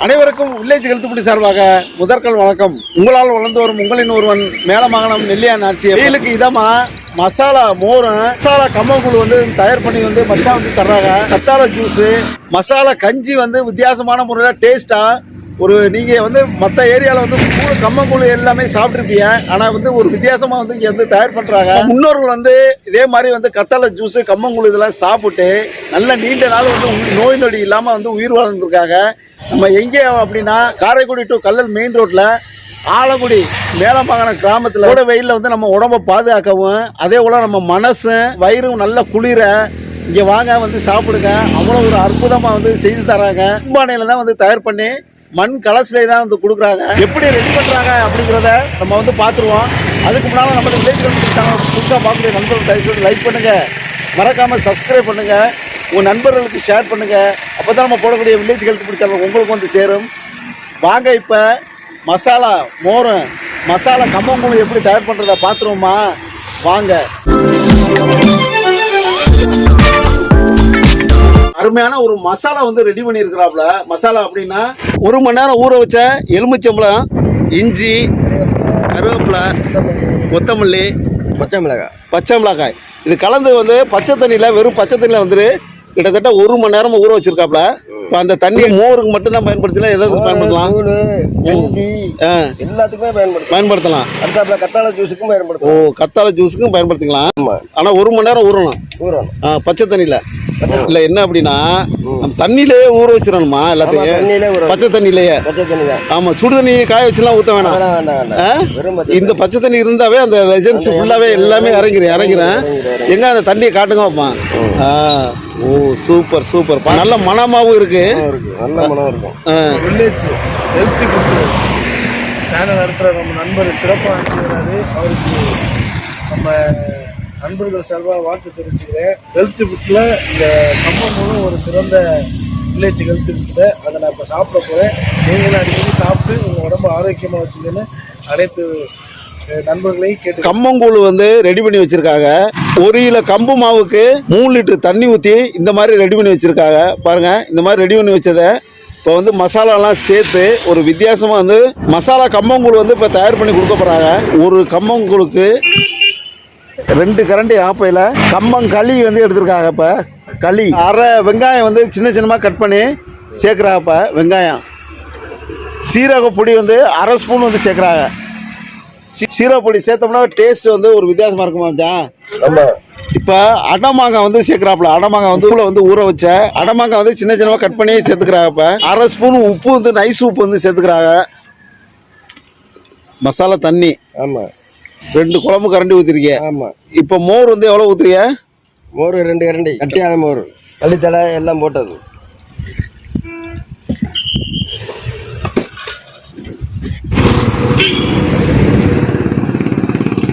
அனைவருக்கும் வில்லேஜ் கழுத்துப்படி சார்பாக முதற்கல் வணக்கம். உங்களால் வளர்ந்து வரும் உங்களின் ஒருவன் மேலமங்கலம் நெல்லியான் ஆட்சி வெயிலுக்கு இதமா? மசாலா மோரும் மசாலா கம்மங்கூழ் வந்து தயார் பண்ணி வந்து மச்சா வந்து தர்றாங்க. கத்தாழை ஜூஸ் மசாலா கஞ்சி வந்து வித்தியாசமான முறையில் டேஸ்டா ஒரு நீங்க வந்து மற்ற ஏரியாவில் வந்து கூழ் கம்மங்கூழ் எல்லாமே சாப்பிட்ருப்பீங்க ஆனால் வந்து ஒரு வித்தியாசமாக வந்து இங்கே வந்து தயார் பண்ணுறாங்க முன்னோர்கள் வந்து இதே மாதிரி வந்து கத்தாழை ஜூஸ் கம்மங்கூழ் இதெல்லாம் சாப்பிட்டு நல்ல நீண்ட நாள் வந்து நோய் நொடி இல்லாமல் வந்து உயிர் வாழ்ந்துருக்காங்க. நம்ம எங்கே அப்படின்னா காரைக்குடி டு கல்லல் மெயின் ரோட்டில் ஆலங்குடி மேலமங்கன கிராமத்தில் கூட வெயிலில் வந்து நம்ம உடம்ப பாதுகாக்கவும் அதே போல் நம்ம மனசும் வயிறும் நல்ல குளிர இங்கே வாங்க வந்து சாப்பிடுங்க. அவ்வளோ ஒரு அற்புதமாக வந்து செய்து தராங்க. கும்பானையில் தான் வந்து தயார் பண்ணி மண் கலசிலே தான் வந்து கொடுக்குறாங்க. எப்படி ரெடி பண்ணுறாங்க அப்படிங்கிறத நம்ம வந்து பார்த்துருவோம். அதுக்கு முன்னால் நம்ம வில்லேஜ் சேனல் புதுசாக பார்க்கக்கூடிய நண்பர்கள் தயவுசெய்து லைக் பண்ணுங்கள் மறக்காமல் சப்ஸ்கிரைப் பண்ணுங்கள் உங்கள் நண்பர்களுக்கு ஷேர் பண்ணுங்கள் அப்போ தான் நம்ம போடக்கூடிய வில்லேஜ் ஹெல்த் பிடிச்சாலும் உங்களுக்கு வந்து சேரும். வாங்க இப்போ மசாலா மோரும். மசாலா கம்மங்கூழ் எப்படி தயார் பண்ணுறத பார்த்துருவோமா? வாங்க. அருமையான ஒரு மசாலா வந்து ரெடி பண்ணியிருக்கிறாப்புல. மசாலா அப்படின்னா ஒரு மணி நேரம் ஊற வச்ச எலுமிச்சம்பழம் இஞ்சி கருவேப்பிலை கொத்தமல்லி பச்சை மிளகாய். பச்சை மிளகாய். இது கலந்து வந்து பச்சை தண்ணியில் வெறும் பச்சை தண்ணியில் வந்துட்டு கிட்டத்தட்ட ஒரு மணி நேரமா ஊற வச்சிருக்காப்ல இப்போ அந்த தண்ணியை மோருக்கு மட்டும்தான் பயன்படுத்தலாம் எதாவது பயன்படுத்தலாம்? எல்லாத்துக்குமே பயன்படுத்தும் பயன்படுத்தலாம். அடுத்தாப்புல கத்தாழை ஜூஸுக்கும் ஓ பயன்படுத்தும் கத்தாழை ஜூஸுக்கும் பயன்படுத்திக்கலாம். ஆனால் ஒரு மணி நேரம் ஊறணும். ஊறணும். ஆ, பச்சை தண்ணியில். இல்லை என்ன அப்படின்னா நம்ம தண்ணியிலேயே ஊற வச்சிடணுமா எல்லாத்தையும்? பச்சை தண்ணியிலேயே. ஆமாம் சுடு தண்ணி காய வச்சுலாம் ஊற்ற வேணாம். இந்த பச்சை தண்ணி இருந்தாவே அந்த லெஜன்ஸ் ஃபுல்லாவே எல்லாமே இறங்கிறேன் இறங்கிரும், எங்க அந்த தண்ணியை காட்டுங்க பாப்பா ஆ. ஓ சூப்பர் சூப்பர். நல்ல மனமாவும் இருக்கு. தண்ணி இருக்கு. நல்ல மனம் இருக்கும். வில்லேஜ் ஹெல்த்தி ஃபுட்டு சேனல் நடத்துகிற நம்ம நண்பர் சிறப்பாக நடத்துகிறாரு அவருக்கு நம்ம நண்பர்கள் சார்பாக வாழ்த்து தெரிவிச்சுக்கிறேன். ஹெல்த்தி ஃபுட்டில் இந்த கம்பங்களும் ஒரு சிறந்த வில்லேஜ் ஹெல்த்தி ஃபுட்டு அதை நான் இப்போ சாப்பிட போகிறேன் நீங்களும் அடிக்கடி சாப்பிட்டு உங்கள் உடம்பு ஆரோக்கியமாக வச்சுக்கன்னு அனைத்து கேட்டு கம்மங்கூழ் வந்து ரெடி பண்ணி வச்சிருக்காங்க. ஒரு கிலோ கம்பு மாவுக்கு மூணு லிட்டர் தண்ணி ஊற்றி இந்த மாதிரி ரெடி பண்ணி வச்சிருக்காங்க. பாருங்க இந்த மாதிரி ரெடி பண்ணி வச்சதை இப்போ வந்து மசாலாலாம் சேர்த்து ஒரு வித்தியாசமாக வந்து மசாலா கம்மங்கூழ் வந்து இப்போ தயார் பண்ணி கொடுக்க போகிறாங்க ஒரு கம்மங்கூழுக்கு ரெண்டு கரண்டி ஆப்பையில் கம்பங்களி வந்து எடுத்திருக்காங்க இப்போ. களி அரை வெங்காயம் வந்து சின்ன சின்னமாக கட் பண்ணி சேர்க்குறாங்க இப்போ வெங்காயம். சீரக பொடி வந்து அரை ஸ்பூன் வந்து சேர்க்குறாங்க. சீ- சீரக பொடி சேர்த்தோம்னா டேஸ்ட் வந்து ஒரு வித்தியாசமாக இருக்குமா மச்சான்? இப்போ அடமாங்காய் வந்து சேர்க்குறாப்புல. அடமாங்காய் வந்து உள்ள வந்து ஊற வச்ச அடமாங்காய் வந்து சின்ன சின்னமாக கட் பண்ணி சேர்த்துக்கிறாங்க இப்போ. அரை ஸ்பூன் உப்பு வந்து நைஸ் உப்பு வந்து சேர்த்துக்கிறாங்க. மசாலா தண்ணி. ஆமா. ரெண்டு குழம்பு கரண்டி ஊற்றிருக்கீங்க ஆமா. இப்போ மோர் வந்து எவ்வளோ ஊற்றுறீங்க மோர் ரெண்டு இரண்டி கட்டியான மோர். கள்ளித்தலை எல்லாம் போட்டது.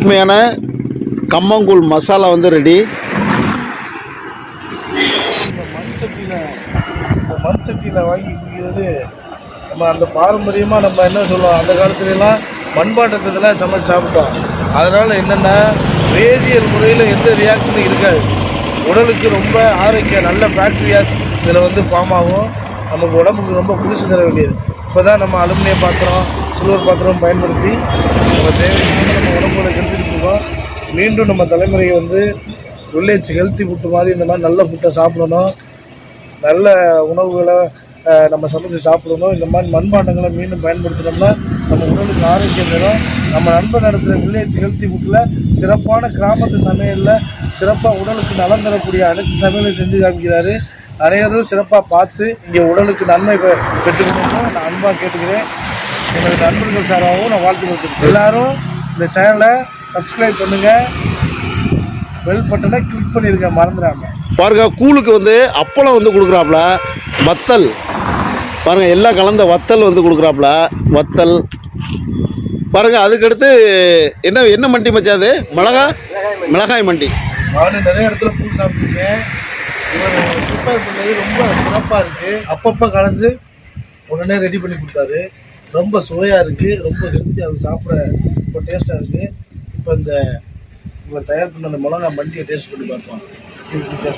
அருமையான கம்மங்கூழ் மசாலா வந்து ரெடி இந்த மண் சட்டியில் இந்த மண் சட்டியில் வாங்கி குடிக்கிறது நம்ம அந்த பாரம்பரியமாக நம்ம என்ன சொல்லுவோம்? அந்த காலத்துலலாம் மண்பாட்டத்தில் சமைச்சு சாப்பிட்டோம். அதனால் என்னென்னா வேதியியல் முறையில் எந்த ரியாக்ஷனும் இருக்காது. உடலுக்கு ரொம்ப ஆரோக்கியம் நல்ல பாக்டீரியாஸ் இதில் வந்து ஃபார்ம் ஆகும். நமக்கு உடம்புக்கு ரொம்ப குளிர்ச்சி தர வேண்டியது. இப்போ தான் நம்ம அலுமினிய பாத்திரம் சில்வர் பாத்திரம் பயன்படுத்தி நம்ம தேவையான நம்ம உடம்புல கெடுத்துட்டு மீண்டும் நம்ம தலைமுறையை வந்து வில்லேஜ் ஹெல்த்தி ஃபுட்டு மாதிரி இந்த மாதிரி நல்ல ஃபுட்டை சாப்பிடணும். நல்ல உணவுகளை நம்ம சமைச்சு சாப்பிடணும். இந்த மாதிரி மண்பாண்டங்களை மீண்டும் பயன்படுத்தினோம்னா நம்ம உடலுக்கு ஆரோக்கியம் தரும். நம்ம நண்பர் நடத்துகிற வில்லேஜ் ஹெல்த்தி ஃபுட்டில் சிறப்பான கிராமத்து சமையலில் சிறப்பாக உடலுக்கு நலம் தரக்கூடிய அனைத்து சமையலையும் செஞ்சு காமிக்கிறாரு. அனைவரும் சிறப்பாக பார்த்து இங்கே உடலுக்கு நன்மை பெற்றுக்கணும்னு நான் அன்பாக கேட்டுக்கிறேன். எங்களுக்கு நண்பர்கள் சார்பாகவும் நான் வாழ்த்து கொடுத்துருக்கேன் எல்லாரும் இந்த சேனலை சப்ஸ்கிரைப் பண்ணுங்கள் பெல் பட்டனை கிளிக் பண்ணிருங்க மறந்துடாம. பாருங்க கூழுக்கு வந்து அப்பளம் வந்து கொடுக்குறாப்புல வத்தல். பாருங்க எல்லாம் கலந்த வத்தல் வந்து கொடுக்குறாப்புல வத்தல். பாருங்க அதுக்கடுத்து என்ன என்ன மண்டி மச்சான் அது? மிளகா? மிளகாய் மண்டி. நானும் நிறைய இடத்துல பூ சாப்பிட்ருக்கேன் இவர் ப்ரிப்பேர் பண்ணது ரொம்ப சிறப்பாக இருக்குது அப்பப்போ கலந்து உடனே ரெடி பண்ணி கொடுத்தாரு. ரொம்ப சுவையாக இருக்குது ரொம்ப ஹெல்த்தியாக சாப்பிட ரொம்ப டேஸ்ட்டாக இருக்குது இப்போ இந்த இவர் தயார் பண்ண அந்த மிளகா மண்டியை டேஸ்ட் பண்ணி பார்ப்போம். எப்படி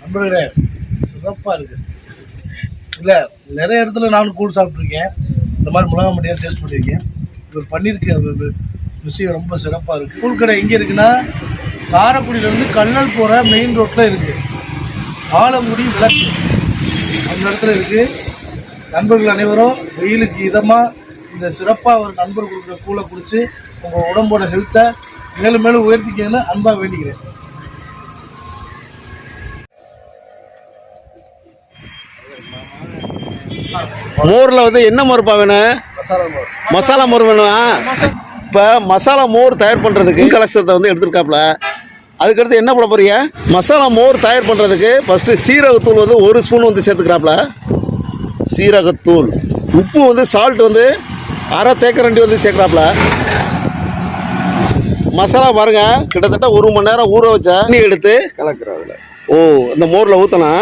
நண்பர்களே சிறப்பாக இருக்குது இல்லை நிறைய இடத்துல நானும் கூழ் சாப்பிட்ருக்கேன் இந்த மாதிரி மிளகா மண்டியாக டேஸ்ட் பண்ணியிருக்கேன் இவர் பண்ணியிருக்க விஷயம் ரொம்ப சிறப்பாக இருக்குது கூழ் கடை எங்கே இருக்குன்னா காரக்குடியிலேருந்து கல்லல் போகிற மெயின் ரோட்டில் இருக்குது ஆலங்குடி விளக்கு. அந்த இடத்துல இருக்குது நண்பர்கள் அனைவரும் வெயிலுக்கு இதமாக இந்த சிறப்பாக ஒரு நண்பர் கொடுக்குற கூழை குடிச்சு உங்கள் உடம்போட ஹெல்த்தை மேலும் மேலும் உயர்த்திக்கணும்னு அன்பாக வேண்டிக்கிறேன். மோரில் வந்து என்ன மோர்ப்பா வேணும் மசாலா மோர். மசாலா மோர் வேணுமா? இப்போ மசாலா மோர் தயார் பண்ணுறதுக்கு கலசத்தை வந்து எடுத்துருக்காப்புல அதுக்கடுத்து என்ன போட போறீங்க? மசாலா மோர் தயார் பண்ணுறதுக்கு ஃபஸ்ட்டு சீரகத்தூள் வந்து ஒரு ஸ்பூன் வந்து சேர்த்துக்கிறாப்புல சீரகத்தூள். உப்பு வந்து சால்ட் வந்து அரை தேக்கரண்டி வந்து சேர்க்குறாப்புல மசாலா பாருங்க கிட்டத்தட்ட ஒரு மணி நேரம் ஊற வச்ச தண்ணி எடுத்து கலக்குறோம் அதில். ஓ இந்த மோரில் ஊற்றினா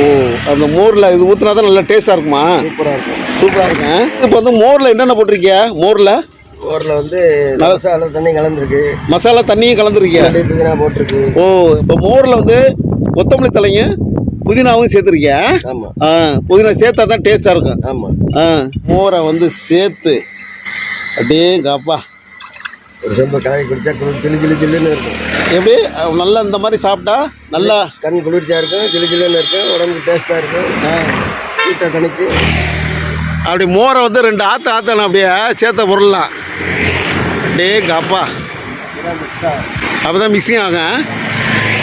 ஓ. அந்த மோரில் இது ஊற்றினா தான் நல்லா டேஸ்ட்டாக இருக்குமா? சூப்பராக இருக்கும். சூப்பராக இருக்கும். இப்போ வந்து மோரில் என்னென்ன போட்டிருக்கிய? மோரில்? ஓரில் வந்து மசாலா தண்ணி கலந்துருக்கு. மசாலா தண்ணியும் கலந்துருக்கிய மல்லி புதினா போட்டிருக்கு. ஓ இப்போ மோரில் வந்து கொத்தமல்லி தலையும் புதினாவும் சேர்த்துருக்கிய ஆ புதினா சேர்த்தா தான் டேஸ்ட்டாக இருக்கும். ஆமாம் ஆ மோரை வந்து சேர்த்து அப்படியே காப்பா. ஒரு செம்பு கலக்கி குடிச்சா குளிர் ஜிலு ஜிலு ஜில்லுன்னு இருக்கும். எப்படி? நல்லா இந்த மாதிரி சாப்பிட்டா நல்லா கண் குளிர்ச்சியாக இருக்கும் ஜிலு ஜில்லுன்னு இருக்கும் உடம்புக்கு டேஸ்ட்டாக இருக்கும். வீட்டை தனிக்கு அப்படி மோரை வந்து ரெண்டு ஆற்று ஆற்றணும் அப்படியே சேர்த்த பொருள்லாம். அப்படியே காப்பா அப்போ தான் மிக்சிங் ஆகும்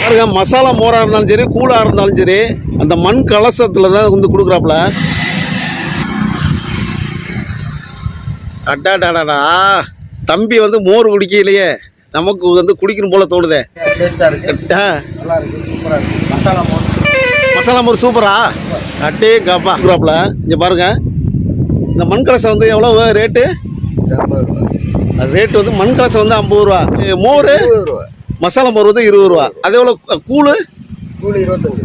பாருங்க மசாலா மோராக இருந்தாலும் சரி கூழாக இருந்தாலும் சரி அந்த மண் கலசத்தில் தான் வந்து கொடுக்குறாப்புல. அட்டாடாடாடா தம்பி வந்து மோர் குடிக்கலையே. நமக்கு வந்து குடிக்கணும் போல தோணுதே. மசாலா மோர். மசாலா மோர் சூப்பரா? அட்டே காப்பா கொடுக்குறாப்புல. இங்கே பாருங்க. இந்த மண் கலசம் வந்து எவ்வளோ ரேட்டு? ரேட்டு வந்து மண் கலசம் வந்து ஐம்பது ரூபா. மோர் மசாலா மோர் வந்து இருபது ரூபா. அதே எவ்வளோ கூழ்? கூலி இருபத்தஞ்சு ரூபா.